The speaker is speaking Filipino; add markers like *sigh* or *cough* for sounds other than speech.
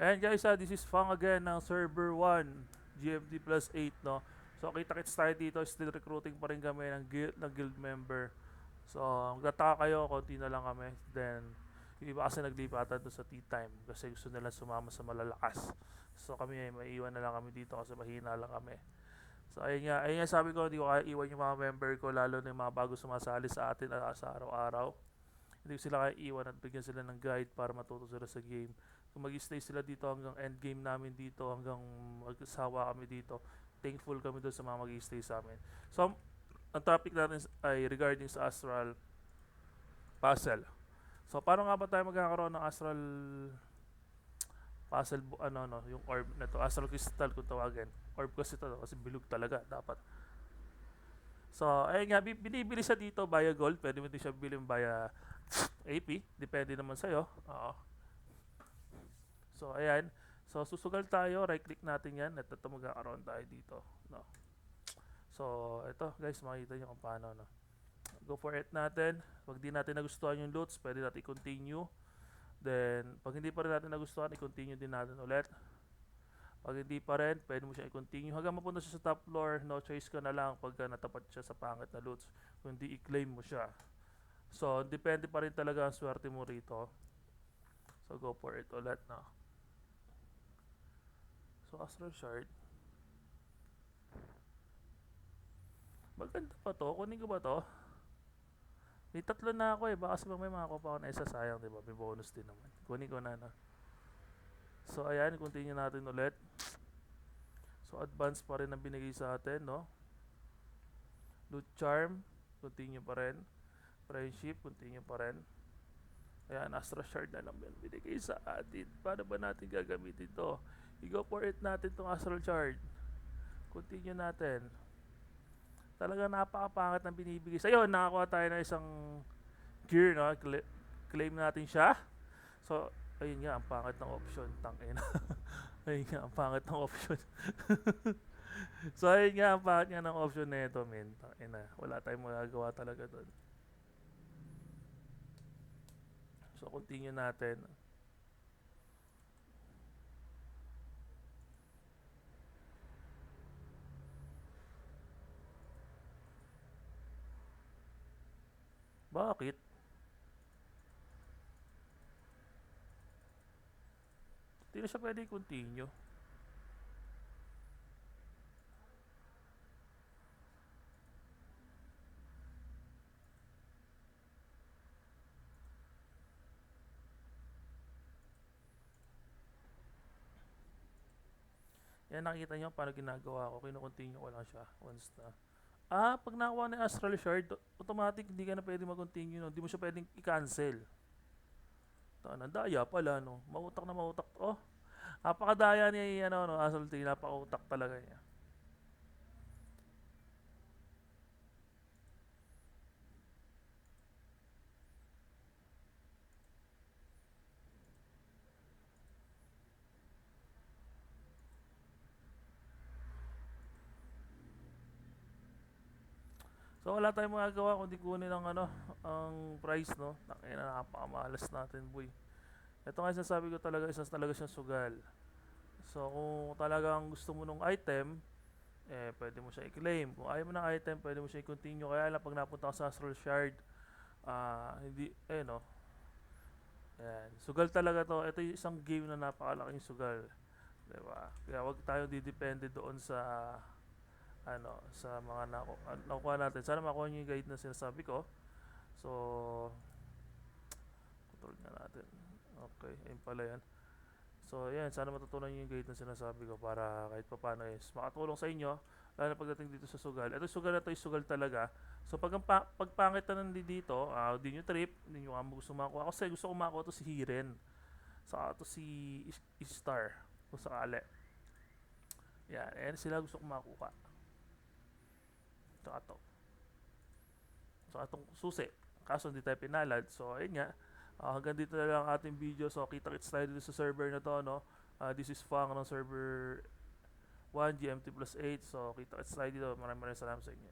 Ayan guys, ah, this is Fang again ng server 1, GMT plus 8, no? So, kita-kits tayo dito, still recruiting pa rin kami ng guild, ng guild member. So, magtataka kayo, konti na lang kami. Then, yung iba kasi naglipatan to sa tea time kasi gusto nila sumama sa malalakas. So, kami ay maiiwan na lang kami dito kasi mahina lang kami. So, ayun nga, ayun nga sabi ko, hindi ko kaya iwan yung mga member ko, lalo na yung mga bago sumasali sa atin ah, sa araw-araw. Hindi ko sila kaya iwan at bigyan sila ng guide para matuto sila sa game kung mag-stay sila dito hanggang end game namin dito, hanggang mag-asawa kami dito, thankful kami doon sa mga mag-stay sa amin. So, ang topic natin ay regarding sa Astral Puzzle. So, paano nga ba tayo magkakaroon ng Astral Puzzle, ano, no, yung orb na to, Astral Crystal kung tawagin. Orb kasi to, kasi bilog talaga, dapat. So, ayun nga, bi- binibili siya dito via gold, pwede mo din siya bilhin via AP, depende naman sa'yo. Oo. So, ayan. So, susugal tayo. Right-click natin yan. At ito magkakaroon tayo dito. No. So, ito guys, makikita nyo kung paano. No. Go for it natin. Pag di natin nagustuhan yung loads, pwede natin i-continue. Then, pag hindi pa rin natin nagustuhan, i-continue din natin ulit. Pag hindi pa rin, pwede mo siya i-continue. Hanggang mapunta siya sa top floor, no choice ka na lang pagka natapat siya sa pangit na loads. Kundi i-claim mo siya. So, depende pa rin talaga ang swerte mo rito. So, go for it ulit na. So, Astral Shard. Maganda pa to. Kunin ko ba to? May tatlo na ako eh. Baka kasi may mga pa ako na isa sayang, di ba? May bonus din naman. Kunin ko na, no? So, ayan. Continue natin ulit. So, advance pa rin ang binigay sa atin, no? Loot Charm. Continue pa rin. Friendship. Continue pa rin. Ayan, Astra Shard na lang binigay sa atin. Paano ba natin gagamitin to? I-go for it natin tong Astral Shard. Continue natin. Talaga napakapangit ng binibigay. So, yun, nakakuha tayo ng isang gear, no? Cla- claim natin siya. So, ayun nga, ang pangit ng option. Tangin. *laughs* ayun nga, ang pangit ng option. *laughs* so, ayun nga, ang pangit nga ng option na ito, men. Tangin na. Wala tayong magagawa talaga doon. So, continue natin. Bakit? Hindi na siya pwede i-continue. Yan nakita nyo paano ginagawa ko. Kino-continue ko lang siya once na. Ah, pag nakuha na yung Astral Shard, automatic hindi ka na pwede mag-continue. No? Hindi mo siya pwedeng i-cancel. Tana, daya pala, no? Mautak na mautak. Oh, napakadaya ni ano, no? Astral T, napakautak talaga niya. So wala tayong magagawa kundi kunin ang ano, ang price no. Tangina napakamalas natin, boy. Ito nga sasabi ko talaga isa talaga siyang sugal. So kung talagang gusto mo nung item, eh pwede mo siya i-claim. Kung ayaw mo ng item, pwede mo siya i-continue. Kaya lang pag napunta ka sa Astral Shard, ah hindi eh no. Ayan. Sugal talaga to. Ito yung isang game na napakalaking sugal. 'Di ba? Kaya wag tayo didepende doon sa ano sa mga naku an- nakuha natin. Sana makuha niyo yung guide na sinasabi ko. So, control nga natin. Okay, ayun pala yan. So, ayan, sana matutunan niyo yung guide na sinasabi ko para kahit pa paano is makatulong sa inyo. Lalo na pagdating dito sa sugal. Ito sugal na to is sugal talaga. So, pag, ang pa, pagpangit na nandi dito, ah, di nyo trip, hindi nyo kamo gusto makuha. Kasi gusto ko makuha to si Hiren. Saka to si Star. Kung sakali. Yan, ayan sila gusto ko makuha. Tsaka to. Tsaka itong susi. Kaso hindi tayo pinalad. So, ayun nga. Ah, hanggang dito na lang ang ating video. So, kita-kits tayo dito sa server na to, no? Ah, this is Fang ng server 1 GMT plus 8. So, kita-kits tayo dito. Maraming maraming salamat sa inyo.